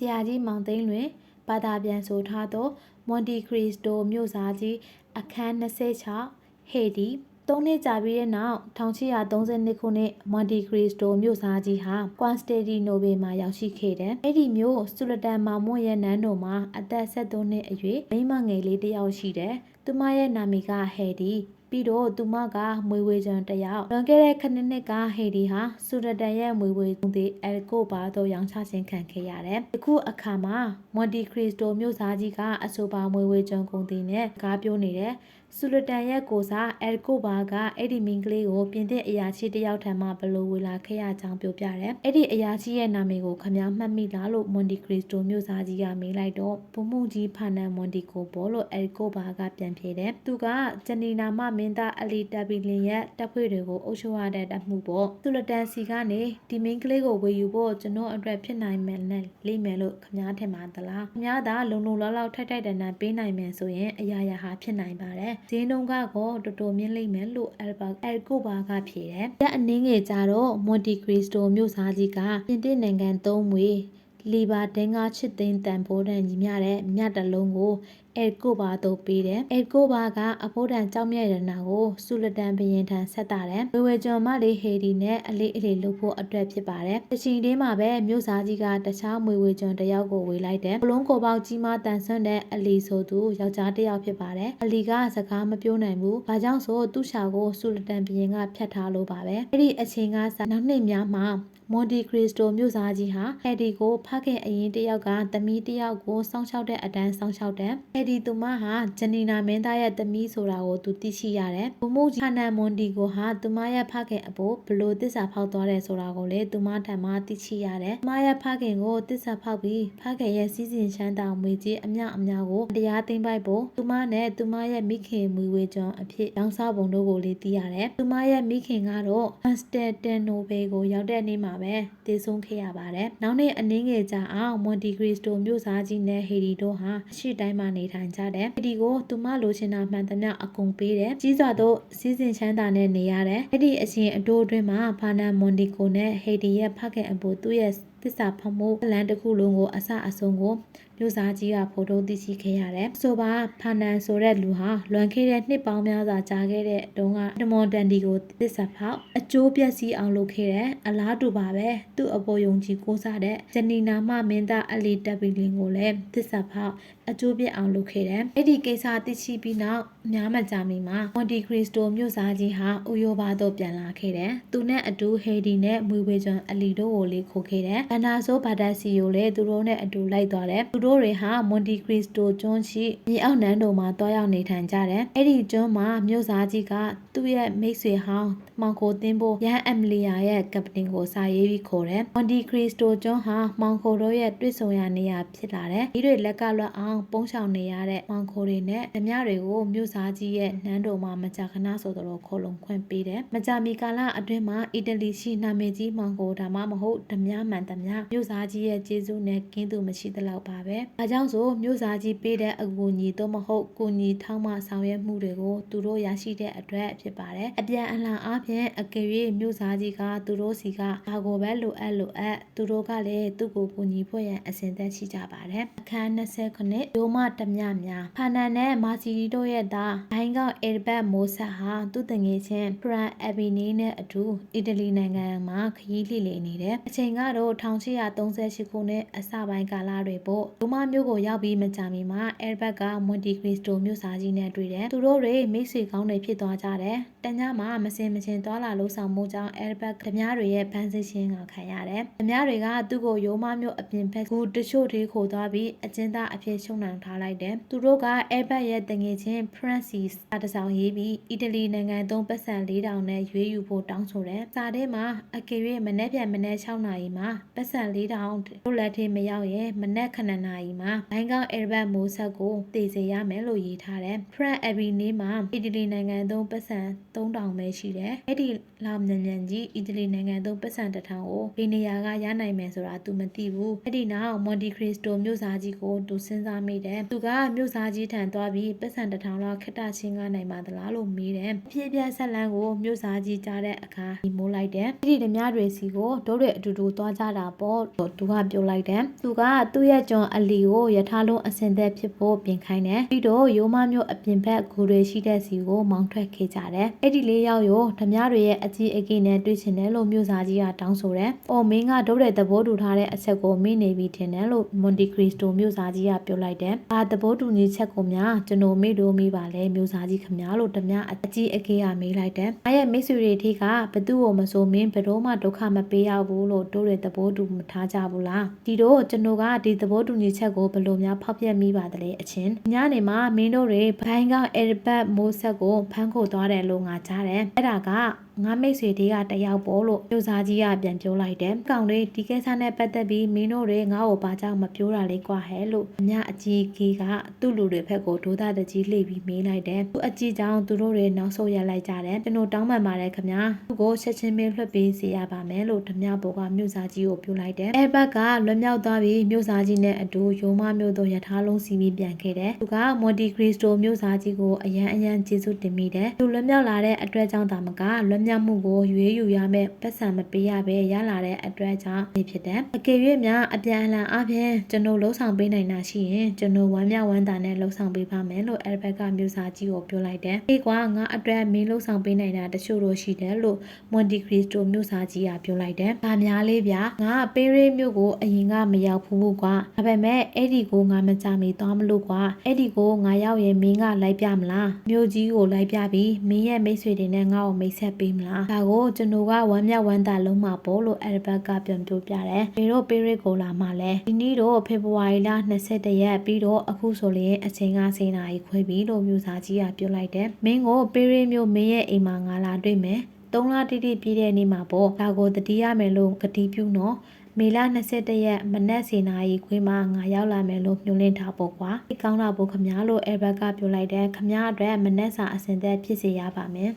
ဆရာကြီးမောင်သိန်းလွင်ဘာသာပြန်ဆိုထားသောမွန်တီခရစ္စတိုမြို့စားကြီးအခန်း26ဟေဒီသုံးနှစ်ကြာပြီးတဲ့နောက်1832ခုနှစ်မွန်တီခရစ္စတိုမြို့စားကြီးဟာကွမ်စတေဒီနိုဘေမှာရောက်ရှိခဲ့တယ်။အဲ့ဒီမြို့စူလတန်မောင်မွန်ရဲ့နန်းတော်မှာအသက်73နှစ်အရွယ်မိန်းမငယ်လေးတစ်ယောက်ရှိတယ်။သူမရဲ့နာမည်ကဟေဒီ ပြီးတော့သူမကမွေဝေချံတစ်ယောက်လွန်ခဲ့တဲ့ခဏနှစ်ကဟေဒီဟာစူရတန်ရဲ့မွေဝေသူသည်အယ်ကိုဘာတော့ရောင်းချခြင်းခံခဲ့ရတယ်။အခုအခါမှာမွန်တီခရစ္စတိုမြို့သားကြီးကအဆိုပါမွေဝေချံကုန်သည်နဲ့ကားပြောနေတယ်။ စူလတန်ရဲ့ကိုစားအယ်ကိုဘာကအဲ့ဒီမင်းကလေးကိုပြင်သစ်အရာရှိတစ်ယောက်ထံမှဘလို့ဝေလာခဲ့ရကြောင်းပြောပြတယ်။အဲ့ဒီအရာရှိရဲ့နာမည်ကိုခမားမှတ်မိလားလို့မွန်တီခရစ္စတိုမြို့သားကြီးကမေးလိုက်တော့ဘုံမှုကြီးဖာနန်မွန်တီကိုဘောလို့အယ်ကိုဘာကပြန်ဖြေတယ်။သူကဂျနီနာမမင်းသားအလီတပ်ဘီလင်ရဲ့တပ်ဖွဲ့တွေကိုအုပ်ချုပ်ရတဲ့တပ်မှုပေါ့။စူလတန်စီကနေဒီမင်းကလေးကိုဝေယူဖို့ကျွန်တော်အတွက်ဖြစ်နိုင်မယ်နဲ့လိမ့်မယ်လို့ခမားထင်ပါသလား။ခမားသာလုံလုံလောက်လောက်ထိုက်ထိုက်တန်တန်ပေးနိုင်မယ်ဆိုရင်အရာရာဟာဖြစ်နိုင်ပါတယ်။ဈေးနှုန်းကတော့တော်တော်မြင့်လိမ့်မယ်လို့အယ်ဘာအယ်ကိုဘာကဖြေတယ်။ရက်အနည်းငယ်ကြတော့မွန်တီခရစ္စတိုမြို့စားကြီးကပြင်သစ်နိုင်ငံသုံးမွေလီဘာတင်းကားချစ်သိန်းတန်ဖိုးတန်ညီမျှတဲ့မြတ်တလုံးကို အဲကိုဘာတို့ပေးတယ်အဲကိုဘာကအဖိုးတန်ကြောက်မြဲ့ရနာကိုစူလတန်ဘရင်ထံဆက်တာတယ်ဝေဝေကျော်မလေးဟေဒီနဲ့အလေးအလေးလုပ်ဖို့အတွက်ဖြစ်ပါတယ်တချင်တင်းမှာပဲမြို့စားကြီးကတခြားမွေဝေကျော်တယောက်ကိုဝေလိုက်တယ်ဘလုံးကိုပေါက်ကြီးမတန်ဆွမ်းတဲ့အလီဆိုသူယောက်ျားတယောက်ဖြစ်ပါတယ်အလီကစကားမပြောနိုင်ဘူးဘာကြောင့်ဆိုသူ့ရှာကိုစူလတန်ဘရင်ကဖြတ်ထားလို့ပါပဲအဲ့ဒီအချိန်ကနောက်နှစ်များမှာမွန်တီခရစ္စတိုမြို့စားကြီးဟာဟက်ဒီကိုဖခင်အရင်တယောက်ကသမီးတယောက်ကိုစောင့်ရှောက်တဲ့အတန်းစောင့်ရှောက်တဲ့ဟက်ဒီသူမဟာဂျနီနာမင်းသားရဲ့သမီးဆိုတာကိုသူသိရှိရတယ်။ဘုမိုးကြီးဟာနန်မွန်တီကိုဟာသူမရဲ့ဖခင်အဖို့ဘလို့တစ္ဆာဖောက်သွားတယ်ဆိုတာကိုလည်းသူမထံမှသိရှိရတယ်။သူမရဲ့ဖခင်ကိုတစ္ဆာဖောက်ပြီးဖခင်ရဲ့စီးစိမ်ချမ်းသာငွေကြီးအမြောက်အများကိုတရားသိမ်းပိုက်ဖို့သူမနဲ့သူမရဲ့မိခင်မူဝေကျွန်းအဖြစ်ရောင်းစားပုံတို့ကိုလည်းသိရတယ်။သူမရဲ့မိခင်ကတော့အန်စတာတန်နိုဘယ်ကိုရောက်တဲ့နေ့မှာပဲတည်ဆုံးခဲ့ရပါတယ်။နောက်နေ့အနည်းငယ်ကြာအောင်မွန်တီခရစ္စတိုမြို့စားကြီးနဲ့ဟေဒီတို့ဟာအရှိတိုင်းမှာနေထိုင်ကြတယ်။ဟေဒီကိုသူမလိုချင်တာမှန်သမျှအကုန်ပေးတယ်။ကြီးစွာသောစီးစိမ်ချမ်းသာနဲ့နေရတယ်။အဲ့ဒီအရှင်အတိုးအတွင်းမှာဖာနန်မွန်တီကိုနဲ့ဟေဒီရဲ့ဖခင်အဖို့သူ့ရဲ့သစ္စာဖမှုလန်တစ်ခုလုံးကိုအစအဆုံးကို မြို့စားကြီးကဖော်ထုတ်သိရှိခဲ့ရတယ်။ဆိုပါဖာနန်ဆိုတဲ့လူဟာလွန်ခဲ့တဲ့နှစ်ပေါင်းများစွာကြာခဲ့တဲ့တုန်းကဒမွန်တန်ဒီကိုသစ္စာဖောက်အကျိုးပြည့်စည်အောင်လုပ်ခဲ့တဲ့အလားတူပါပဲ။သူ့အပေါ်ယုံကြည်ကိုးစားတဲ့ဂျနီနာမမင်းသားအလီတက်ဘီလင်ကိုလည်းသစ္စာဖောက်အကျိုးပြည့်အောင်လုပ်ခဲ့တယ်။အဲ့ဒီကိစ္စသိရှိပြီးနောက်များမကြာမီမှာမွန်တီခရစ္စတိုမြို့စားကြီးဟာဥယောဘာသို့ပြန်လာခဲ့တယ်။သူနဲ့အတူဟေဒီနဲ့မွေဝေကျွန်းအလီတို့ကိုလေးခိုခဲ့တယ်။ဘန္နာဆိုဘာဒတ်စီကိုလည်းသူတို့နဲ့အတူလိုက်သွားတယ်။သူတို့တွေဟာမွန်တီခရစ္စတိုကျွန်းရှိမြေအောက်နန်းတော်မှာတွားရောက်နေထိုင်ကြတယ်။အဲ့ဒီကျွန်းမှာမြို့စားကြီးကသူ့ရဲ့မိတ်ဆွေဟောင်းမောင်ခိုတင်းဖို့ရန်အမလီယာရဲ့ကပတင်ကိုစာရေးပြီးခေါ်တယ်။မွန်တီခရစ္စတိုကျွန်းဟာမောင်ခိုတို့ရဲ့တွေ့ဆုံရနေရာဖြစ်လာတယ်။ဒီတွေလက်ကလွတ်အောင်ပုံရှောင်နေရတဲ့မောင်ခိုတွေနဲ့ဓမြတွေကိုမြို့စားကြီးရဲ့နန်းတော်မှာမကြာခဏဆိုတော့ခေါ်လုံခွင့်ပေးတယ်။မကြာမီကာလအတွင်းမှာအီတလီရှိနာမည်ကြီးမောင်ခိုဒါမှမဟုတ်ဓမြမှန်ဓမြမြို့စားကြီးရဲ့ကျေးဇူးနဲ့ကင်းသူမရှိသလောက်ပါပဲ။ဒါကြောင့်ဆိုမြို့စားကြီးပေးတဲ့အကူအညီတော့မဟုတ်ကိုညီထောင်းမဆောင်ရွက်မှုတွေကိုသူတို့ရရှိတဲ့အတွက်ဖြစ်ပါတယ်။အပြန်အလှန်အားဖြင့်အကယ်၍မြို့စားကြီးကသူတို့စီကဘာကိုပဲလိုအပ်လိုအပ်သူတို့ကလည်းသူ့ကိုကူညီဖို့ရန်အစဉ်သက်ရှိကြပါတယ်။အခန်း20ခုနှစ်ရိုမတမြများဖာနန်နဲ့မာစီရီတို့ရဲ့သားဘိုင်းကောက်အေဘတ်မိုးဆက်ဟာသူ့တငယ်ချင်းဖရန်အဘီနီနဲ့အတူအီတလီနိုင်ငံမှာခရီးလှည့်လည်နေတယ်။အချိန်ကတော့1838ခုနှစ်အစပိုင်းကာလတွေပို့ရိုမမြို့ကိုရောက်ပြီးမကြာမီမှာအဲဘတ်ကမွန်တီခရစ္စတိုမြို့စားကြီးနဲ့တွေ့တယ်။သူတို့တွေမိတ်ဆွေကောင်းတွေဖြစ်သွားကြတယ်။တညမှာမစင်မချင်းသွားလာလို့ဆောင်မှုကြောင့်အဲဘတ်ဓမြတွေရဲ့ဖန်ဆင်းခြင်းကခံရတယ်။ဓမြတွေကသူ့ကိုရိုမမြို့အပြင်ဘက်ကူတချို့တွေခိုသွားပြီးအကျဉ်းသားအဖြစ်ရှုံနှံထားလိုက်တယ်။သူတို့ကအဲဘတ်ရဲ့တငယ်ချင်း Francis အတစောင်ရေးပြီးအီတလီနိုင်ငံသုံးပတ်စံ၄000နဲ့ရွေးယူဖို့တောင်းဆိုတယ်။စာထဲမှာအကယ်၍မနေ့ပြန်မနေ့6နာရီမှာပတ်စံ၄000တို့လက်ထဲမရောက်ရင်မနေ့9နာရီမှာဘိုင်းကောက်အဲဘတ်မိုးဆက်ကိုတည်စေရမယ်လို့ရေးထားတယ်။ Frank Abbey နေ့မှာအီတလီနိုင်ငံသုံးပတ်စံ3000ပဲရှိတယ်။အဲ့ဒီလာမြန်မြန်ကြီးအီတလီနိုင်ငံသို့ပတ်စံတစ်ထောင်ကိုဒီနေရာကရနိုင်မယ်ဆိုတာ तू မသိဘူးအဲ့ဒီနောက်မွန်တီခရစ္စတိုမြို့စားကြီးကို तू စဉ်းစားမိတယ်သူကမြို့စားကြီးထံသွားပြီးပတ်စံတစ်ထောင်လောက်ခက်တာချင်းကနိုင်ပါသလားလို့မေးတယ်အဖြစ်အပျက်ဆက်လန်းကိုမြို့စားကြီးကြားတဲ့အခါဒီမိုးလိုက်တယ်အဲ့ဒီဓမြတွေစီကိုတို့တွေအတူတူသွားကြတာပေါ့သူကပြောလိုက်တယ်သူကသူ့ရဲ့ကျွန်အလီကိုယထာလုံးအစင်သက်ဖြစ်ဖို့ပြင်ခိုင်းတယ်ပြီးတော့ရိုးမမျိုးအပြင်ဘက်ဂူတွေရှိတဲ့စီကိုမောင်းထွက်ခဲ့ကြတယ်အဲ့ဒီလေးယောက်ရောဓမြတွေရဲ့အကြီးအကဲနဲ့တွေ့ချင်တယ်လို့မြို့စားကြီးကတောင်းဆိုတယ်။အော်မင်းကဒုတဲ့သဘောတူထားတဲ့အချက်ကိုမေ့နေပြီထင်တယ်လို့မွန်တီခရစ္စတိုမြို့စားကြီးကပြောလိုက်တယ်။အာသဘောတူညီချက်ကိုများကျွန်တော်မေ့လို့မိပါလဲမြို့စားကြီးခမလို့ဓမြအကြီးအကဲကမေးလိုက်တယ်။အားရဲ့မိတ်ဆွေတွေထိကဘသူ့ကိုမဆိုမင်းဘယ်တော့မှဒုက္ခမပေးရဘူးလို့တို့တဲ့သဘောတူမထားကြဘူးလား။ဒီတော့ကျွန်တော်ကဒီသဘောတူညီချက်ကိုဘယ်လိုများဖောက်ပြက်မိပါသလဲအချင်း။ညနေမှာမင်းတို့တွေဘိုင်းကအဲရဘတ်မိုးဆက်ကိုဖမ်းခုတ်သွားတယ်လို့ငါကြားတယ်။အဲ့ဒါက ငါမိတ်ဆွေတွေကတယောက်ပေါ်လို့မြို့စားကြီးကပြန်ပြောလိုက်တယ်။ကောင်လေးဒီကိစ္စနဲ့ပတ်သက်ပြီးမင်းတို့တွေငါ့ကိုဘာကြောင့်မပြောတာလဲကွာဟဲ့လို့အမြအကြီးကြီးကသူ့လူတွေဘက်ကိုဒေါသတကြီးလှည့်ပြီးမေးလိုက်တယ်။သူအကြီးကြောင့်သူတို့တွေနောက်ဆုတ်ရလိုက်ကြတယ်။ကျွန်တော်တောင်းပန်ပါတယ်ခင်ဗျာ။သူ့ကိုချက်ချင်းမေးလွှတ်ပေးစေရပါမယ်လို့ဓမြဘောကမြို့စားကြီးကိုပြောလိုက်တယ်။အဲဘက်ကလွတ်မြောက်သွားပြီးမြို့စားကြီးနဲ့အတူရိုမမြို့တို့ရထားလုံးစီးပြီးပြန်ခဲ့တယ်။သူကမွန်တီခရစ္စတိုမြို့စားကြီးကိုအရန်အရန်ကျေးဇူးတင်မိတယ်။သူလွတ်မြောက်လာတဲ့အတွက်ကြောင့်ဒါမကလွတ်မြောက်မှုကိုရွေးယူရမယ့်ပတ်စံမပေးရဘဲရလာတဲ့အတွက်ကြောင့်ဖြစ်တယ်။အကယ်၍များအပြန်အလှန်အပြင်ကျွန်တော်လှုပ်ဆောင်ပေးနိုင်တာရှိရင်ကျွန်တော်ဝမ်းမြောက်ဝမ်းသာနဲ့လှုပ်ဆောင်ပေးပါမယ်လို့အဲဘက်ကမြို့စားကြီးကိုပြောလိုက်တယ်။အေးကွာငါအတွက်မင်းလှုပ်ဆောင်ပေးနိုင်တာတချို့တော့ရှိတယ်လို့မွန်တီခရစ္စတိုမြို့စားကြီးကပြောလိုက်တယ်။ဗာများလေးဗျာငါပေးရေးမြို့ကိုအရင်ကမရောက်ဘူးကွာ။ဒါပေမဲ့အဲ့ဒီကိုငါမကြမီသွားမလို့ကွာ။အဲ့ဒီကိုငါရောက်ရင်မင်းကလိုက်ပြမလား။မြို့ကြီးကိုလိုက်ပြပြီးမင်းရဲ့မိတ်ဆွေတွေနဲ့ငါ့ကိုမိတ်ဆက်ပေးမလား။ဒါကိုကျွန်တော်ကဝမ်းမြောက်ဝမ်းသာလုံးမှာပေါ့လို့အဲဘက်ကပြန်ပြောပြတယ်။ပြီးတော့ပေးရေးကိုလာမှလဲဒီနေ့တော့ဖေဖော်ဝါရီလ22ရက်ပြီးတော့အခုဆိုရင်အချိန်က7နာရီခွဲပြီလို့မြို့သားကြီးကပြောလိုက်တယ်။မင်းကိုပေးရေးမျိုးမင်းရဲ့အိမ်မှာငါလာတွေ့မယ်။သုံးလတိတိပြည့်တဲ့နေ့မှာပေါ့ဒါကိုတတိရမယ်လို့ကတိပြုနော်မေလ21ရက်မနက်7:00နာရီခွဲမှာငါရောက်လာမယ်လို့ညွှန်လင့်ထားပေါ့ကွာ။ဒီကောင်းတာပေါ့ခမားလို့အဲဘက်ကပြောလိုက်တယ်ခမားအတွက်မနက်စာအစင်သက်ဖြစ်စေရပါမယ်။